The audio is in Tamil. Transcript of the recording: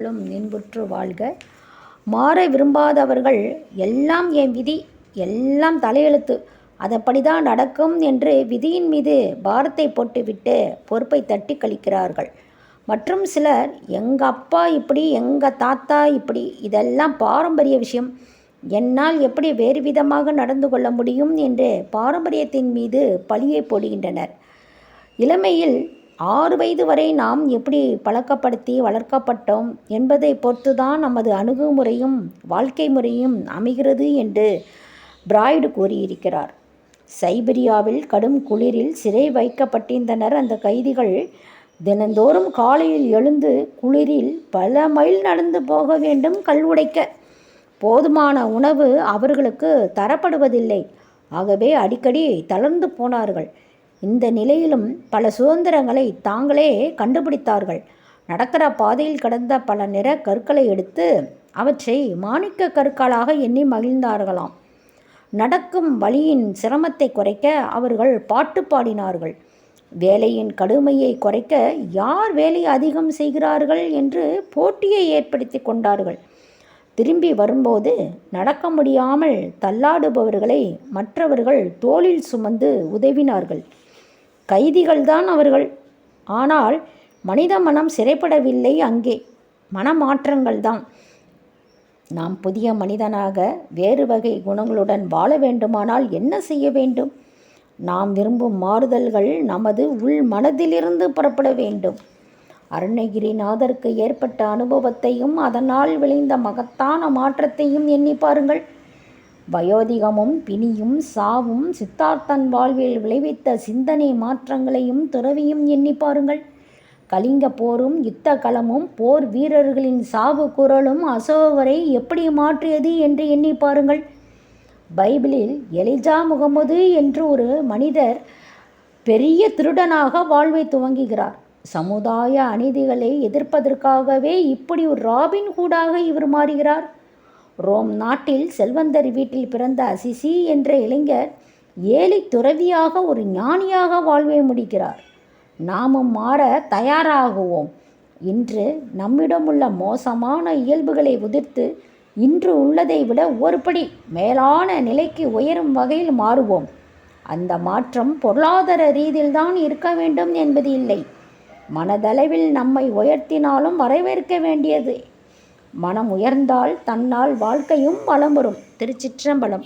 நாளும் இன்புற்று வாழ்க. மாற விரும்பாதவர்கள் எல்லாம் என் விதி எல்லாம் தலையெழுத்து. அதப்படிதான் நடக்கும் என்று விதியின் மீது பாரத்தை போட்டுவிட்டு பொறுப்பை தட்டி கழிக்கிறார்கள். மற்றும் சிலர் எங்கள் அப்பா இப்படி எங்கள் தாத்தா இப்படி இதெல்லாம் பாரம்பரிய விஷயம். என்னால் எப்படி வேறு விதமாக நடந்து கொள்ள முடியும்? என்று பாரம்பரியத்தின் மீது பழியை போடுகின்றனர். இளமையில் ஆறு வயது வரை நாம் எப்படி பழக்கப்படுத்தி வளர்க்கப்பட்டோம் என்பதை பொறுத்துதான் நமது அணுகுமுறையும் வாழ்க்கை முறையும் அமைகிறது என்று பிராய்டு கூறியிருக்கிறார். சைபீரியாவில் கடும் குளிரில் சிறை வைக்கப்பட்டிருந்தனர். அந்த கைதிகள் தினந்தோறும் காலையில் எழுந்து குளிரில் பல மைல் நடந்து போக வேண்டும் கல் உடைக்க. போதுமான உணவு அவர்களுக்கு தரப்படுவதில்லை. ஆகவே அடிக்கடி தளர்ந்து போனார்கள். இந்த நிலையிலும் பல சுதந்திரங்களை தாங்களே கண்டுபிடித்தார்கள். நடக்கிற பாதையில் கடந்த பல நிற கற்களை எடுத்து அவற்றை மாணிக்க கற்களாக எண்ணி மகிழ்ந்தார்களாம். நடக்கும் வழியின் சிரமத்தை குறைக்க அவர்கள் பாட்டு பாடினார்கள். வேலையின் கடுமையை குறைக்க யார் வேலை அதிகம் செய்கிறார்கள் என்று போட்டியை ஏற்படுத்தி கொண்டார்கள். திரும்பி வரும்போது நடக்க முடியாமல் தள்ளாடுபவர்களை மற்றவர்கள் தோளில் சுமந்து உதவினார்கள். கைதிகள்தான் அவர்கள். ஆனால் மனித மனம் சிறைப்படவில்லை அங்கே. மனமாற்றங்கள் தான் நாம் புதிய மனிதனாக வேறு வகை குணங்களுடன் வாழ வேண்டுமானால் என்ன செய்ய வேண்டும்? நாம் விரும்பும் மாறுதல்கள் நமது உள் மனதிலிருந்து புறப்பட வேண்டும். அருணகிரிநாதருக்கு ஏற்பட்ட அனுபவத்தையும் அதனால் விளைந்த மகத்தான மாற்றத்தையும் எண்ணி பாருங்கள். வயோதிகமும் பிணியும் சாவும் சித்தார்த்தன் வாழ்வில் விளைவித்த சிந்தனை மாற்றங்களையும் துறவியும் எண்ணி பாருங்கள். கலிங்க போரும் யுத்த களமும் போர் வீரர்களின் சாவு குரலும் அசோகரை எப்படி மாற்றியது என்று எண்ணி பாருங்கள். பைபிளில் எலிஜா முகமது என்று ஒரு மனிதர் பெரிய திருடனாக வாழ்வை துவங்குகிறார். சமுதாய அநீதிகளை எதிர்ப்பதற்காகவே இப்படி ஒரு ராபின் ஹூடாக இவர் மாறுகிறார். ரோம் நாட்டில் செல்வந்தர் வீட்டில் பிறந்த அசிசி என்ற இளைஞர் ஏழை துறவியாக ஒரு ஞானியாக வாழ்வை முடிக்கிறார். நாமும் மாற தயாராகுவோம். இன்று நம்மிடமுள்ள மோசமான இயல்புகளை உதிர்த்து இன்று உள்ளதை விட ஒருபடி மேலான நிலைக்கு உயரும் வகையில் மாறுவோம். அந்த மாற்றம் பொருளாதார ரீதியில்தான் இருக்க வேண்டும் என்பது இல்லை. மனதளவில் நம்மை உயர்த்தினாலும் வரவேற்க வேண்டியது மனம் உயர்ந்தால் தன்னால் வாழ்க்கையும் வளம் வரும் திருச்சிற்றம்பலம்.